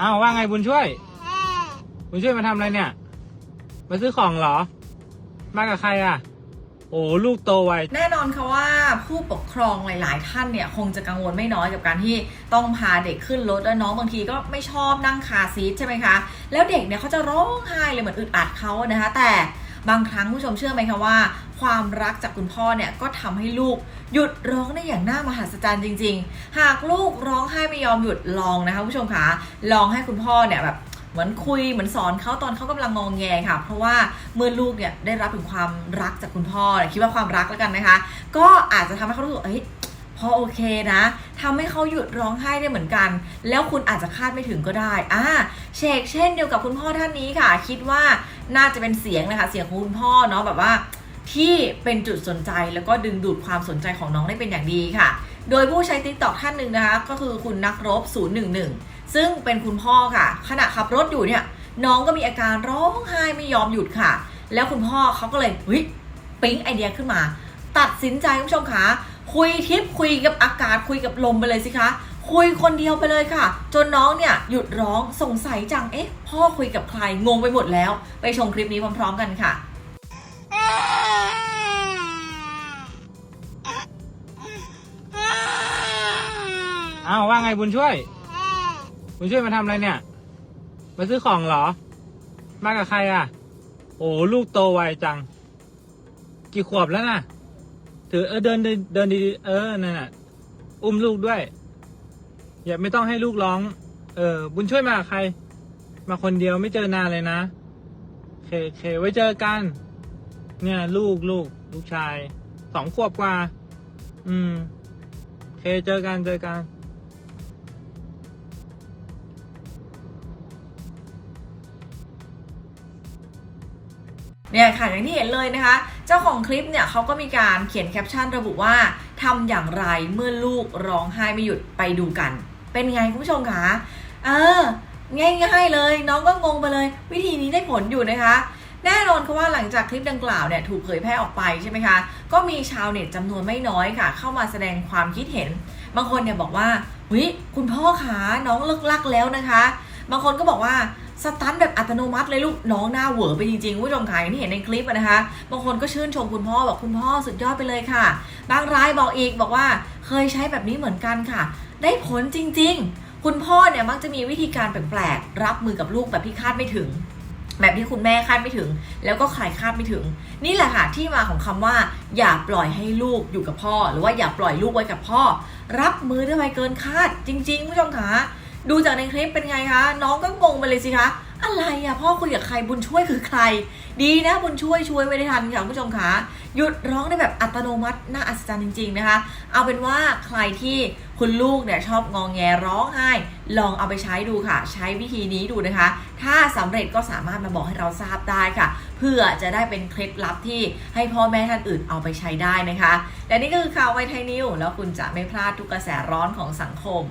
อ้าวว่าไงบุญช่วย บุญช่วยมาทำอะไรเนี่ย มาซื้อของเหรอ มากับใครอะ โอ้ลูกโตไว แน่นอนค่ะว่าผู้ปกครองหลาย ๆ ท่านเนี่ยคงจะกังวลไม่น้อยกับการที่ต้องพาเด็กขึ้นรถแล้วน้องบางทีก็ไม่ชอบนั่งคาร์ซีทใช่ไหมคะ แล้วเด็กเนี่ยเขาจะร้องไห้เลยเหมือนอึดอัดเขานะคะแต่ บางครั้งผู้ชมเชื่อไหมคะว่า ความรักจากคุณพ่อเนี่ยก็ทำให้ลูกหยุดร้องได้อย่างน่ามหัศจรรย์จริง ๆ หากลูกร้องไห้ไม่ยอมหยุดลองนะคะผู้ชมคะลองให้คุณพ่อเนี่ยแบบเหมือนคุยเหมือนสอนเขาตอนเขากำลังงองแงค่ะ เพราะว่าเมื่อลูกเนี่ยได้รับถึงความรักจากคุณพ่อคิดว่าความรักแล้วกันนะคะ ก็อาจจะทำให้เขารู้สึกเอ้ยพอโอเคนะทำให้เขาหยุดร้องไห้ได้เหมือนกัน แล้วคุณอาจจะคาดไม่ถึงก็ได้อ่าเชกเช่นเดียวกับคุณพ่อท่านนี้ค่ะ คิดว่า น่าจะเป็นเสียงนะคะ เสียงของคุณพ่อเนาะแบบว่าที่เป็นจุดสนใจแล้วก็ดึงดูดความสนใจของน้องได้เป็นอย่างดีค่ะ โดยผู้ใช้ t ิ k t o k ท่านหนึ่งนะคะ ก็คือคุณนักรบ 011 ซึ่งเป็นคุณพ่อค่ะ ขณะขับรถอยู่เนี่ย น้องก็มีอาการร้องไห้ไม่ยอมหยุดค่ะ แล้วคุณพ่อเขาก็เลยเฮ้ยปิ๊งไอเดียขึ้นมา ตัดสินใจคุณผู้ชมคะคุยทิปคุยกับอากาศคุยกับลมไปเลยสิคะ คุยคนเดียวไปเลยค่ะ จนน้องเนี่ยหยุดร้องสงสัยจังเอ๊ะ พ่อคุยกับใครงงไปหมดแล้ว ไปชมคลิปนี้พร้อมๆกันค่ะอ้าวว่าไงบุญช่วย บุญช่วยมาทำอะไรเนี่ย มาซื้อของเหรอ มากับใครอะ โอ้ลูกโตไวจัง กี่ขวบแล้วน่ะ ถือเออเดินเดินเดินดีเออนั่นน่ะ อุ้มลูกด้วย อย่าไม่ต้องให้ลูกร้อง เออ บุญช่วยมาใคร มาคนเดียวไม่เจอนานเลยนะเคเคไว้เจอกัน เนี่ยลูกลูกลูกชาย สองขวบกว่า อืมเคเจอกันเจอกันเนี่ยค่ะอย่างที่เห็นเลยนะคะ เจ้าของคลิปเนี่ยเขาก็มีการเขียนแคปชั่นระบุว่าทำอย่างไรเมื่อลูกร้องไห้ไม่หยุดไปดูกัน เป็นไงคุณผู้ชมคะเออง่ายๆเลย น้องก็งงไปเลย วิธีนี้ได้ผลอยู่นะคะแน่นอนค่ะว่าหลังจากคลิปดังกล่าวเนี่ยถูกเผยแพร่ออกไปใช่ไหมคะ ก็มีชาวเน็ตจำนวนไม่น้อยค่ะ เข้ามาแสดงความคิดเห็น บางคนเนี่ยบอกว่าวิคุณพ่อขาน้องเลิกลักแล้วนะคะ บางคนก็บอกว่าสตันแบบอัตโนมัติเลยลูกน้องหน้าเหวอไปจริงๆผู้ชมค่ะอย่างที่เห็นในคลิปนะคะ บางคนก็ชื่นชมคุณพ่อบอกคุณพ่อสุดยอดไปเลยค่ะ บางรายบอกอีกบอกว่าเคยใช้แบบนี้เหมือนกันค่ะ ได้ผลจริง ๆ คุณพ่อเนี่ยมักจะมีวิธีการแปลกๆรับมือกับลูกแบบที่คาดไม่ถึง แบบที่คุณแม่คาดไม่ถึง แล้วก็ใครคาดไม่ถึง นี่แหละค่ะที่มาของคำว่า อย่าปล่อยให้ลูกอยู่กับพ่อ หรือว่าอย่าปล่อยลูกไว้กับพ่อ รับมือได้ไวเกินคาดจริงๆผู้ชมคะ ดูจากในคลิปเป็นไงคะ น้องก็งงไปเลยสิคะ อะไรอะพ่อคุยกับใครบุญช่วยคือใคร ดีนะบุญช่วยช่วยไว้ได้ทันค่ะคุณผู้ชมคะหยุดร้องได้แบบอัตโนมัติน่าอัศจรรย์จริง ๆนะคะ เอาเป็นว่าใครที่คุณลูกเนี่ยชอบงองแงร้องไห้ ลองเอาไปใช้ดูค่ะ ใช้วิธีนี้ดูนะคะ ถ้าสำเร็จก็สามารถมาบอกให้เราทราบได้ค่ะ เพื่อจะได้เป็นเคล็ดลับที่ให้พ่อแม่ท่านอื่นเอาไปใช้ได้นะคะ และนี่ก็คือข่าวไวไทยนิวแล้วคุณจะไม่พลาดทุกกระแสร้อนของสังคม